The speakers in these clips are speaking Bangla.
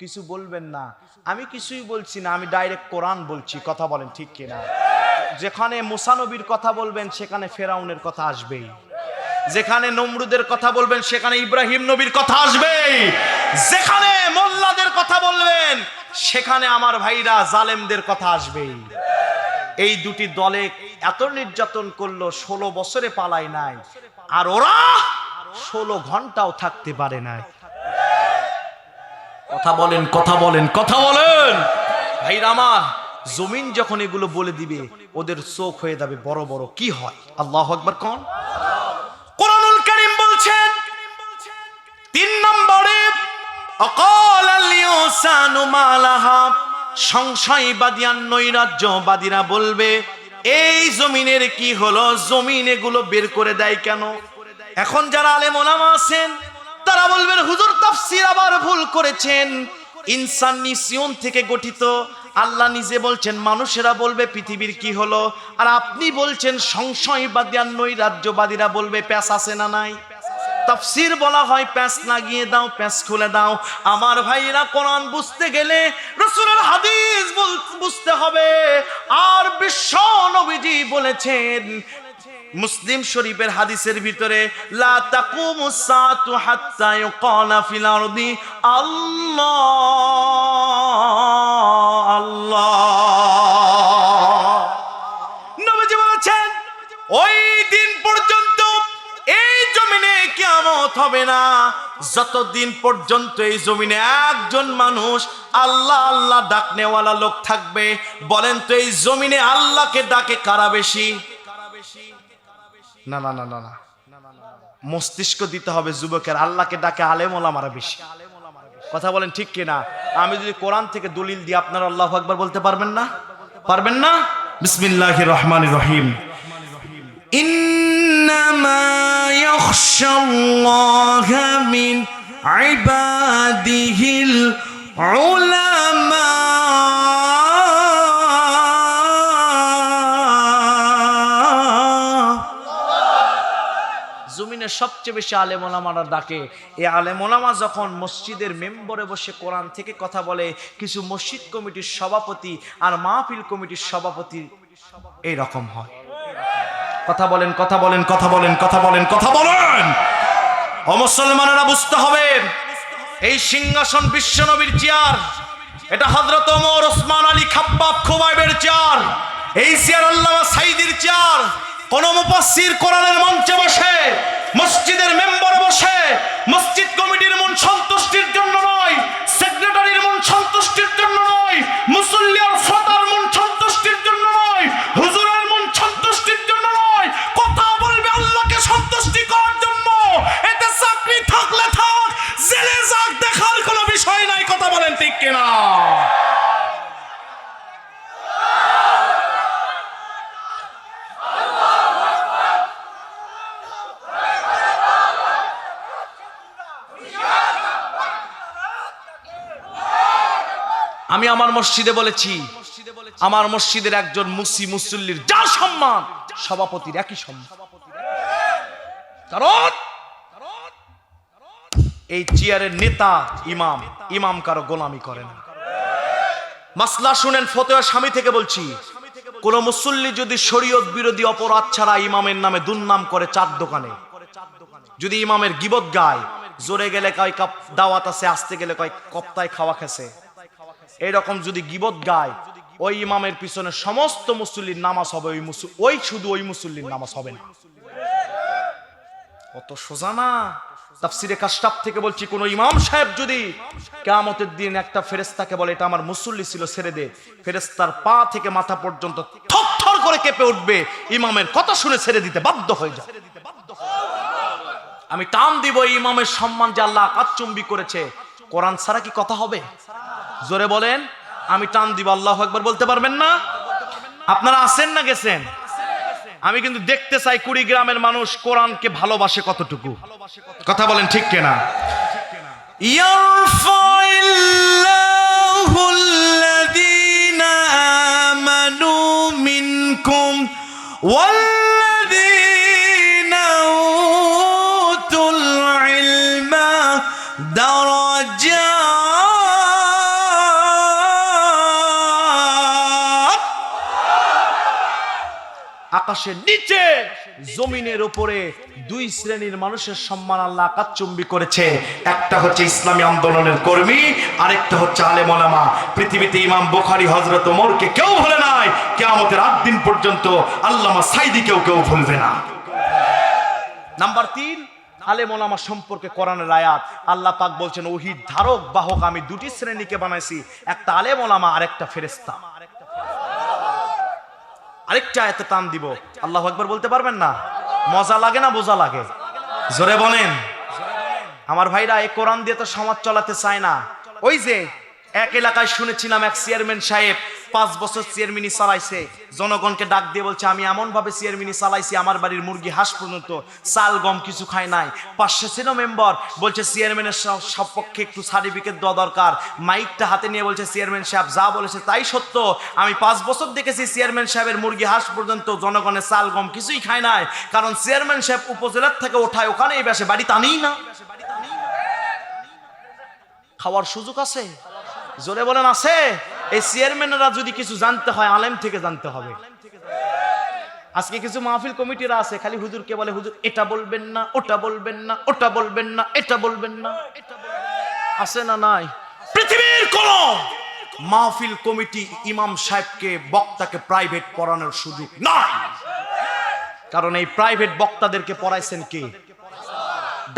কিছু বলবেন না। আমি কিছুই বলছি না, আমি ডাইরেক্ট কোরআন বলছি, কথা বলেন ঠিক কিনা? যেখানে মুসানবীর কথা বলবেন, সেখানে ফেরাউনের কথা আসবেই। যেখানে নমরুদের কথা বলবেন, সেখানে ইব্রাহিম নবীর কথা আসবে যেখানে মোল্লাদের কথা বলবেন, সেখানে আমার ভাইরা জালেমদের কথা আসবেই। এই দুটি দলে এত নির্যাতন করল, ষোলো বছরে পালায় নাই। আর ওরা ষোলো ঘন্টাও থাকতে পারে নাই। কথা বলেন কথা বলেন কথা বলেন। ভাইরা আমার, জমিন যখন এগুলো বলে দিবে, ওদের চোখ হয়ে যাবে বড় বড়। কি হয়? আল্লাহ একবার কন। কোরআনুল কারীম বলছেন, তিন নম্বরে সংশয়বাদিয়ান নৈরাজ্যবাদীরা বলবে, এই জমিনের কি হলো? জমিন এগুলো বের করে দেয় কেন? এখন যারা আলেম ওলামা আছেন তারা বলবেন, হুজুর, তাফসির আবার ভুল করেছেন। ইনসান নিসিয়ন থেকে গঠিত। আল্লাহ নিজে বলছেন, মানুষেরা বলবে পৃথিবীর কি হলো? আর আপনি বলছেন সংশয়বাদী আর নৈরাজ্যবাদীরা বলবে প্যাস আছে না নাই? তাফসির বলা হয়, প্যাঁচ লাগিয়ে দাও, প্যাঁচ খুলে দাও। আমার ভাইরা কোরআন বুঝতে গেলে রসুলের হাদিস বুঝতে হবে। আর বিশ্ব নবীজি বলেছেন মুসলিম শরীফের হাদিসের ভিতরে, লা তাকুমু সাতু হাত্তা ইউকালা ফিল আরদি, আল্লাহ আল্লাহ। ওই দিন পর্যন্ত এই জমিনে কিয়ামত হবে না। যতদিন পর্যন্ত এই জমিনে একজন মানুষ আল্লাহ আল্লাহ ডাকনেওয়ালা লোক থাকবে, বলেন তো এই জমিনে আল্লাহকে ডাকে কারা বেশি? না না না না না। মস্তিষ্ক দিতে হবে যুবকের। আল্লাহকে ডাকে আলেম ওলামারা বেশি। কথা বলেন ঠিক কিনা? আমি যদি কোরআন থেকে দলিল দিই, আপনারা আল্লাহ আকবার বলতে পারবেন না? পারবেন না? বিসমিল্লাহির রহমানির রহিম। ইন্নামা ইয়াখশাল্লাহা মিন ইবাদিহিল উলামা। জমিনের সবচেয়ে বেশি আলেমোলামারা ডাকে। এই আলেমোলামা যখন মসজিদের মেম্বরে বসে কোরআন থেকে কথা বলে, কিছু মসজিদ কমিটির সভাপতি আর মাহফিল কমিটির সভাপতি এই রকম হয়। কথা বলেন কথা বলেন কথা বলেন কথা বলেন কথা বলেন! অমুসলমানেরা বুঝতে হবে, এই সিংহাসন বিশ্বনবীর চেয়ার, এটা হজরত ওমর, ওসমান, আলী, খাব্বাব, খুবাইবের চেয়ার, এই চেয়ার আল্লামা সাইদির চেয়ার, কোন মুফাসসির কোরআনের মঞ্চে বসে মসজিদের মেম্বার বসে, মসজিদ কমিটির মন সন্তুষ্টির জন্য নয়, সেক্রেটারির মন সন্তুষ্টির জন্য নয় মুসল্লি আর আমার মসজিদে বলেছি, আমার মসজিদের একজন মুসি মুসল্লির যা সম্মান, সভাপতির একই সম্মান। কারণ এই চেয়ারের নেতা ইমাম ইমাম কারও গোলামি করে না। মাসলা শুনেন ফতোয়া স্বামী থেকে বলছি, কোন মুসল্লি যদি শরীয়ত বিরোধী অপরাধ ছাড়া ইমামের নামে দুর্নাম করে চার দোকানে, যদি ইমামের গিবত গায়, জোরে গেলে কয় কাপ দাওয়াত আছে, আসতে গেলে কয় কপ্তায় খাওয়া খেছে এরকম যদি গিবত গায়, ওই ইমামের পিছনে সমস্ত মুসল্লির নামাজ হবে, ওই মুসল ওই শুধু ওই মুসল্লির নামাজ হবে না। অত সোজা না। তাফসিরে কাশটাপ থেকে বলছি, কোন ইমাম সাহেব যদি কেয়ামতের দিন একটা ফেরেস্তাকে বলে, এটা আমার মুসল্লি ছিল, ছেড়ে দে। ফেরেস্তার পা থেকে মাথা পর্যন্ত থরথর করে কেঁপে উঠবে, ইমামের কথা শুনে ছেড়ে দিতে বাধ্য হয়ে যায় আমি টান দিব ইমামের সম্মান যে আল্লাহ আকাশচুম্বী করেছে। কোরআন ছাড়া কি কথা হবে? জোরে বলেন, আমি টান দিব, আল্লাহ একবার বলতে পারবেন না? আপনারা আছেন না গেছেন? আমি কিন্তু দেখতে চাই কুড়ি গ্রামের মানুষ কোরআনকে ভালোবাসে কতটুকু। কথা বলেন ঠিক কেনা? ইয়ার আকাশের নিচে, জমিনের উপরে দুই শ্রেণির মানুষের সম্মান আল্লাহ আকাশচুম্বী করেছে। একটা হচ্ছে ইসলামী আন্দোলনের কর্মী, আরেকটা হচ্ছে আলেম ওলামা। পৃথিবীতে ইমাম বুখারী হযরত ওমরকে কেউ ভুলে নাই। কিয়ামতের আট দিন পর্যন্ত আল্লামা সাইদি কেউ ভুলবে না। নাম্বার তিন, আলেম ওলামা সম্পর্কে কোরআনের আয়াত। আল্লাহ পাক বলছেন, ওহিদ ধারক, বাহক, আমি দুটি শ্রেণীকে বানাইছি। একটা আলেম ওলামা, আরেকটা ফেরেস্তা আরেকটা এত টান দিব। আল্লাহ একবার বলতে পারবেন না? মজা লাগে না বোঝা লাগে? জোরে বলেন। আমার ভাইরা, এই কোরআন দিয়ে তো সমাজ চলাতে চায় না। ওই যে, এক এলাকায় শুনেছিলাম এক চেয়ারম্যান সাহেব পাঁচ বছর চেয়ারম্যানই চালাইছে, জনগণকে ডাক দিয়ে বলছে, আমি এমন ভাবে চেয়ারম্যানই চালাইছি, আমার বাড়ির মুরগি হাঁস পর্যন্ত চাল, গম কিছু খায় নাই। পাঁচশো ছিল মেম্বার, বলছে, চেয়ারম্যানের সপক্ষে একটু সার্টিফিকেট দেওয়া দরকার। মাইকটা হাতে নিয়ে বলছে, চেয়ারম্যান সাহেব, যা বলেছে তাই সত্য। আমি পাঁচ বছর দেখেছি চেয়ারম্যান সাহেবের মুরগি হাঁস পর্যন্ত জনগণের চাল, গম কিছুই খায় নাই। কারণ চেয়ারম্যান সাহেব উপজেলার থেকে ওঠায়, ওখানেই বেসে, বাড়ি টানেই না। খাওয়ার সুযোগ আছে? জোরে বলেন, আছে? এই চেয়ারম্যানেরা যদি কিছু জানতে হয় আলেম থেকে জানতে হবে। আজকে কিছু মাহফিল কমিটিরা আছে খালি হুজুরকে বলে হুজুর এটা বলবেন না ওটা বলবেন না ওটা বলবেন না এটা বলবেন না। আছে না নাই? পৃথিবীর কোন মাহফিল কমিটি ইমাম সাহেবকে বক্তাকে প্রাইভেট পড়ানোর সুযোগ নাই। কারণ এই প্রাইভেট বক্তাদেরকে পড়াইছেন কে?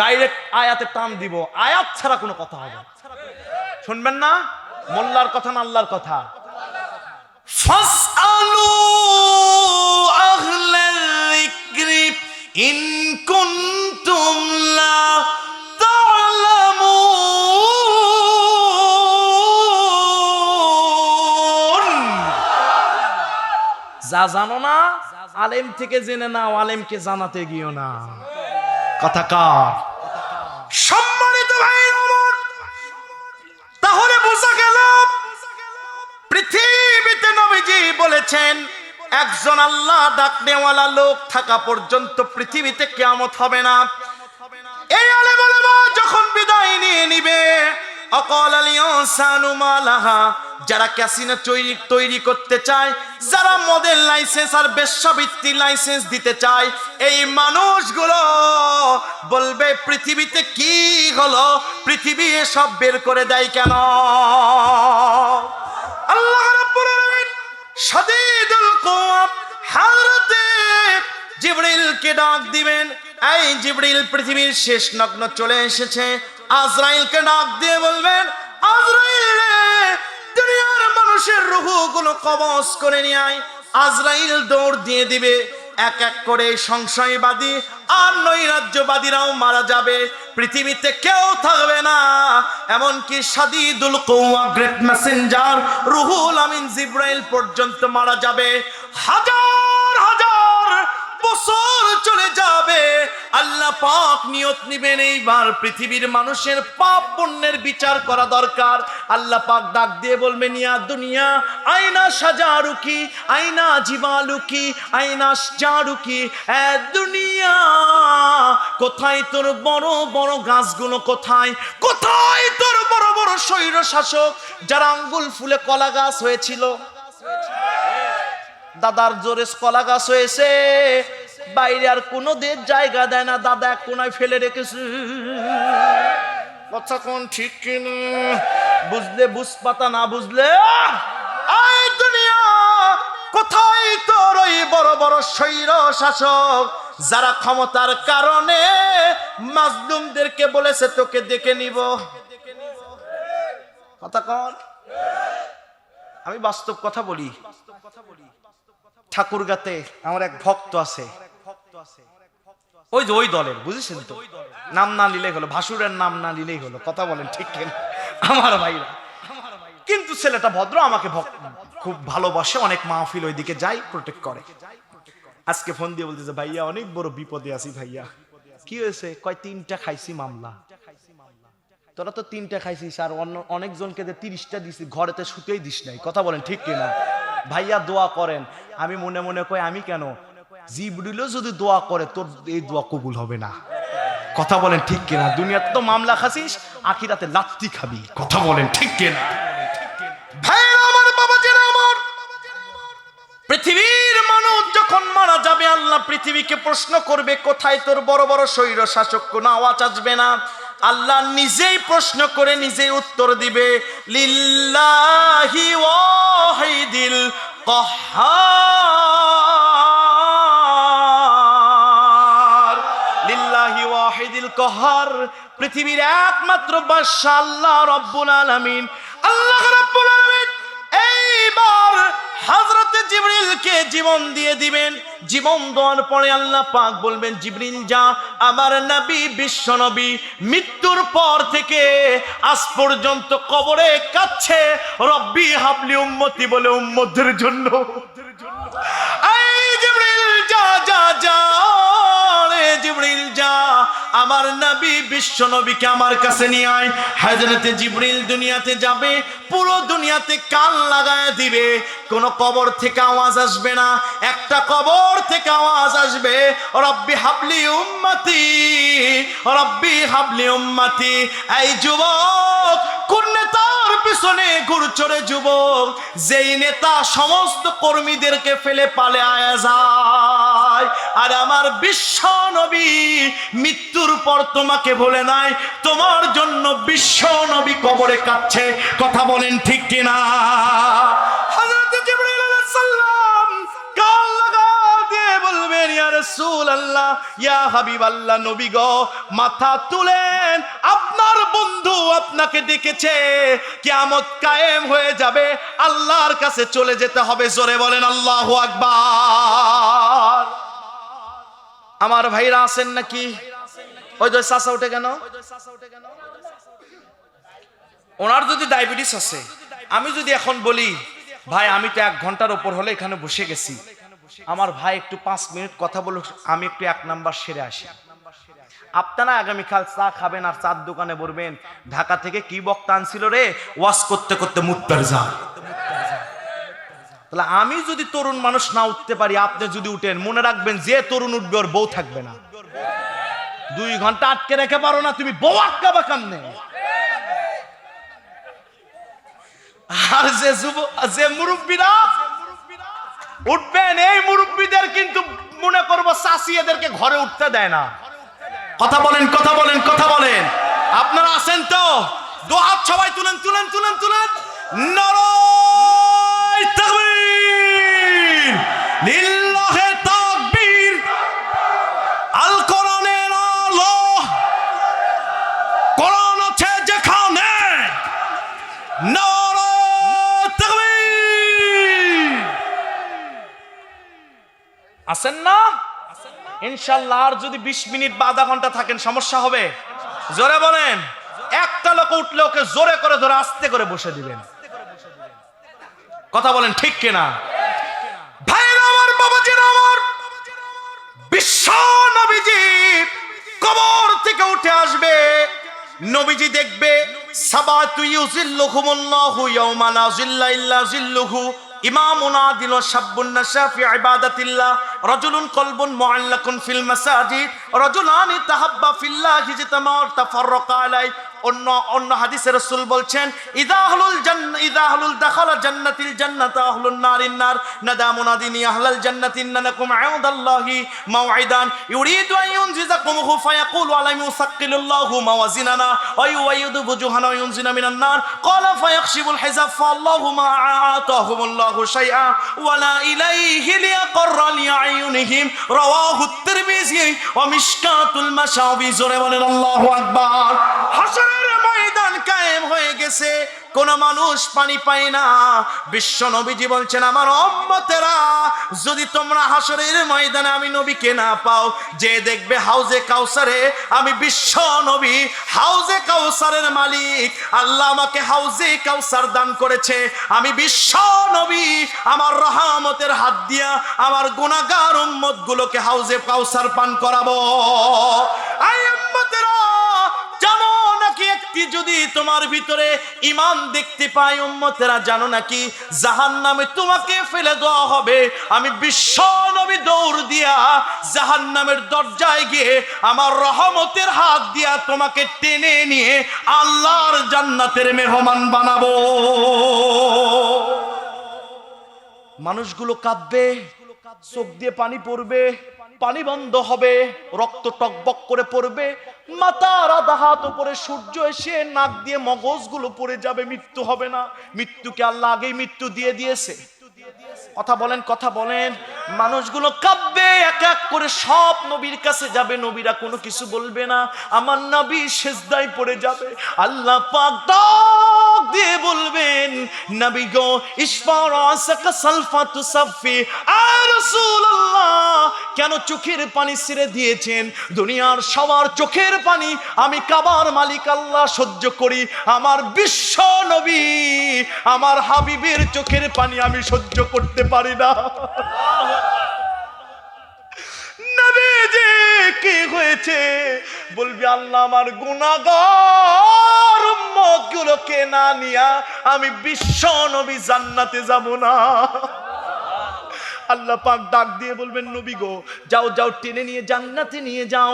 ডাইরেক্ট আয়াতে টান দিব। আয়াত ছাড়া কোনো কথা হবে না। শুনবেন না? মোল্লার কথা না আল্লাহর কথা? ফাসআলু আহলাল যিকরি ইন কুনতুম লা তা'লামুন যা জানো না আলেম থেকে জেনে নাও আলেমকে জানাতে গিয়েও না। কথা কার? পৃথিবীতে নবীজি বলেছেন, একজন আল্লাহ ডাকনেওয়ালা লোক থাকা পর্যন্ত পৃথিবীতে হবে না। এই আলেমা যখন বিদায় নিয়ে নিবে, অকল আলিয়াসানু মালাহা, যারা ক্যাসিনো তৈরি তৈরি করতে চায়, যারা মডেল লাইসেন্স আর বেশ্যাবৃত্তি লাইসেন্স দিতে চায়, এই মানুষগুলো বলবে, পৃথিবীতে কি হলো? পৃথিবী এসব বের করে দেয় কেন? শেষ নগ্ন চলে এসেছে। আজরাইলকে ডাক দিয়ে বলবেন, আজরাইল দুনিয়ার মানুষের রুহগুলো কবজ করে নিয়ে আজরাইল দৌড় দিয়ে দিবে। এক এক করে সংশয়বাদী আর নৈরাজ্যবাদীরাও মারা যাবে। পৃথিবীতে কেউ থাকবে না। এমনকি সাদিদুল কৌয়া, গ্রেট মেসেঞ্জার, রুহুল আমিন জিব্রাইল পর্যন্ত মারা যাবে। হাজার চলে যাবে। আল্লাহ পাক নিয়ত নিবেন এইবার পৃথিবীর মানুষের পাপ পুণ্যের বিচার করা দরকার। আল্লাহ পাক ডাক দিয়ে বলবেন, ইয়া দুনিয়া আইনা সাজারুকি আইনা জিবালুকি আইনা জারুকি এ দুনিয়া, কোথায় তোর বড় বড় গাছগুলো কোথায়? কোথায় তোর বড় বড় শৈর শাসক যারা আঙ্গুল ফুলে কলা গাছ হয়েছিল? দাদার জোরে কলা গাছ হয়েছে। বাইরে আর কোনো দের জায়গা দেয় না, দাদা এক কোনায় ফেলে রেখেছে। কথা কোন ঠিক কিনা? বুঝলে বুঝ পাতা না বুঝলে? আয় দুনিয়া, কোথায় তোর ওই বড় বড় শৈর শাসক? যারা ক্ষমতার কারণে মাজলুমদেরকে বলেছে, তোকে দেখে নিব। কথা কন? আমি বাস্তব কথা বলি। ঠাকুরগাতে আমার এক ভক্ত আছে। ওই যে ওই দলের বুঝেছেন তো? নাম না নিলেই হলো ভাসুরের নাম না নিলেই হলো কথা বলেন ঠিক কেন? আমার ভাইরা। কিন্তু ছেলেটা ভদ্র আমাকে খুব ভালোবাসে অনেক মাহফিল ওইদিকে যাই প্রোটেক্ট করে। আজকে ফোন দিয়ে বলতেছে ভাইয়া অনেক বড় বিপদে আছি ভাইয়া। কি হয়েছে? কয় তিনটা খাইছি মামলা। তোরা তো তিনটা খাইছিস আর অন্য অনেকজনকে যে তিরিশটা দিছি ঘরেতে শুতেই দিস নাই। কথা বলেন ঠিক কিনা? ভাইয়া দোয়া করেন। আমি মনে মনে কই আমি কেন জিবরিলও যদি দোয়া করে, তোর এই দোয়া কবুল হবে না। কথা বলেন ঠিক কিনা? দুনিয়াতে তো মামলা খাসিস, আখিরাতে লাত্তি খাবি। কথা বলেন ঠিক কিনা? পৃথিবীর মানুষ যখন মারা যাবে, আল্লাহ পৃথিবীকে প্রশ্ন করবে, কোথায় তোর বড় বড় শৈর শাসক? কোনো আওয়াজ আসবে না। আল্লাহ নিজেই প্রশ্ন করে নিজেই উত্তর দিবে, লিল্লাহি ওয়াহিদিল কহার। ওয়াহিদিল কহার, পৃথিবীর একমাত্র বাদশা আল্লাহ রব্বুল আলামিন। আল্লাহ রব্বুল আলামিন এইবার হযরতে জিবরিলকে জীবন দিয়ে দিবেন। জীবন দেওয়ার পরে আল্লাহ পাক বলবেন, জিবরিল যা, আমার নবী বিশ্ব নবী, মৃত্যুর পর থেকে আজ পর্যন্ত কবরে কাচ্ছে রব্বি হাবলি উম্মতি বলে উম্মতের জন্য। এই জিবরিল যা যা যা। জিবরিল, যা আমার নবী বিশ্ব নবীকে আমার কাছে নিয়ে আয়। হযরতে জিবরিল দুনিয়াতে যাবে, পুরো দুনিয়াতে কান লাগায় দিবে। কোন কবর থেকে আওয়াজ আসবে না, একটা কবর থেকে আওয়াজ আসবে, রব্বি হাবলি উম্মতি, রব্বি হাবলি উম্মতি। এই যুবক কোন নেতার পিছনে ঘুরছড়ে যুবক, যেই নেতা সমস্ত কর্মীদেরকে ফেলে পালে আয়া যায়। আর আমার বিশ্ব নবী মৃত্যুর পর তোমাকে বলে নাই, তোমার জন্য বিশ্ব নবী কবরে কাচ্ছে কথা বলেন ঠিক কিনা? মাথা তুলেন আপনার বন্ধু আপনাকে ডেকেছে, কিয়ামত কায়েম হয়ে যাবে, আল্লাহর কাছে চলে যেতে হবে, জোরে বলেন আল্লাহু আকবার। আমার ভাইরা আছেন নাকি? ওই যে চাষা উঠে কেন? ওনার যদি ডায়াবেটিস আছে, আমি যদি এখন বলি, ভাই, আমি তো এক ঘণ্টার ওপর হলে এখানে বসে গেছি। আমার ভাই একটু পাঁচ মিনিট কথা বলুক, আমি একটু এক নাম্বার সেরে আসি। আপনারা আগামীকাল চা খাবেন আর চার দোকানে বলবেন ঢাকা থেকে কি বক্তা আনছিল রে? ওয়াশ করতে করতে মুক্তার যা তাহলে আমি যদি তরুণ মানুষ না উঠতে পারি, আপনি যদি উঠেন, মনে রাখবেন যে তরুণ উঠবে, ওর বউ থাকবে না। দুই ঘণ্টা আটকে রেখে পারো না, তুমি বউ আটকাবা কামনে? আর যে যুব, যে মুরব্বীরা, উঠবেন, এই মুরব্বীদের কিন্তু মনে করব চাষি এদেরকে ঘরে উঠতে দেয় না। কথা বলেন কথা বলেন কথা বলেন। আপনারা আছেন তো? দু হাত সবাই তুলেন তুলেন তুলেন তুলেন। নারায় তাকবীর। আছে যেখানে। আছেন না? ইনশাল্লাহ আর যদি বিশ মিনিট বা আধা ঘণ্টা থাকেন, সমস্যা হবে। জোরে বলেন। একটা লোক উঠলে ওকে জোরে করে ধরে আস্তে করে বসে দিবেন। কথা বলেন ঠিক কিনা? ভাইরা ইমামুনা দিল শাব্বুন নাশা ফি ইবাদাতিল্লাহ রাজুলুন কলবুন মুআল্লাকুন ফিল মাসাজিদ, রাজুলানি তাহাব্বা ফিল্লাহি জিতামা তাফাররাকা আলাই অন্য অন্য হাদিসে রাসূল বলছেন, ইদা আহলুল জান্নাহ ইদা আহলুল দাখালা জান্নাতিল জান্নাত আহলুন নারিন নার, নাদা মুনাদিনি আহলাল জান্নাতি ইন্নাকুম আউদাল্লাহি মাওইদান ইউরিদু আন ইউনজিজাকুমহু ফায়াকুলু আলাম ইউসাক্কিলুল্লাহু মাওয়াজিনানা, ওয়া ইউওয়াইদু বুজুহানা ইউনজিনা মিনান নার, ক্বালা ফায়াখশিবুল হিজাব, ফাআল্লাহু মা আতাহুমুল্লাহু শাইআ, ওয়া লা ইলাইহি লিয়াকররা লিআইউনিহিম রাওয়াহু তিরমিজি, ওয়া মিশকাতুল মাশাবি জোরে বলেন, আল্লাহু আকবার। হাসরের ময়দান কায়েম হয়ে গেছে। কোন মানুষ পানি পায় না। বিশ্ব নবীজি বলছেন, আমার উম্মতেরা, যদি তোমরা হাসরের ময়দানে আমি নবীকে না পাও, যে দেখবে হাউজে কাউসারে, আমি বিশ্ব নবী, হাউজে কাউসারের মালিক, আল্লাহ আমাকে হাউজে কাউসার দান করেছে। আমি বিশ্ব নবী, আমার রহমতের হাত দিয়া আমার গুনাহগার উম্মত গুলোকে হাউজে কাউসার পান করাবো। আই যদি তোমার ভিতরে ইমান দেখতে পাই উম্মতেরা জানো নাকি জাহান নামে তোমাকে ফেলে দেওয়া হবে। আমি বিশ্ব নবী দৌড় দিয়া জাহান নামের দরজায় গিয়ে আমার রহমতের হাত দিয়া তোমাকে টেনে নিয়ে আল্লাহর জান্নাতের মেহমান বানাবো। মানুষগুলো কাঁদবে। চোখ দিয়ে পানি পড়বে, পানি বন্ধ হবে, রক্ত টকবক করে পড়বে। মাতার আধা হাত উপরে সূর্য এসে নাক দিয়ে মগজগুলো পড়ে যাবে, মৃত্যু হবে না। মৃত্যুকে আল্লাহ আগেই মৃত্যু দিয়ে দিয়েছে। কথা বলেন কথা বলেন। মানুষগুলো কাঁদবে এক এক করে সব নবীর কাছে যাবে, নবীরা কোনো কিছু বলবে না। আমার নবী শেষদায় পড়ে যাবে। আল্লাহ পাক দিয়ে বলবেন, নবী গো ইসফার আসাকা সালফাতু সাফি আর কেন চোখের পানি ছেড়ে দিয়েছেন? দুনিয়ার সবার চোখের পানি আমি কাবার মালিক আল্লাহ সহ্য করি। আমার বিশ্ব নবী, আমার হাবিবের চোখের পানি আমি সহ্য করতে পারি না। কি হয়েছে? বলবি, আল্লাহ আমার গুনাহগার উম্মত গুলোকে না নিয়া আমি বিশ্ব নবী জান্নাতে যাব না। আল্লাহ পাক ডাক দিয়ে বলবেন, নবী গো, যাও যাও, টেনে নিয়ে, জান্নাতে নিয়ে যাও।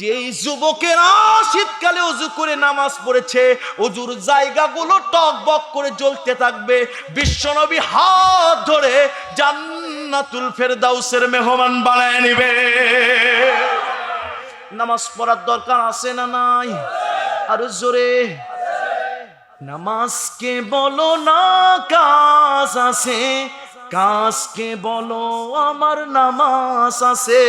যেই যুবকেরা শীতকালে অজু করে নামাজ পড়েছে অজুর জায়গাগুলো টক বক করে জ্বলতে থাকবে। বিশ্বনবী হাত ধরে জান্নাতুল ফেরদাউসের মেহমান বানায় নিবে। নামাজ পড়ার দরকার আছে না নাই? আরও জোরে। নামাজকে বলো না, কাজ আছে। কাজকে বলো আমার নামাজ আছে।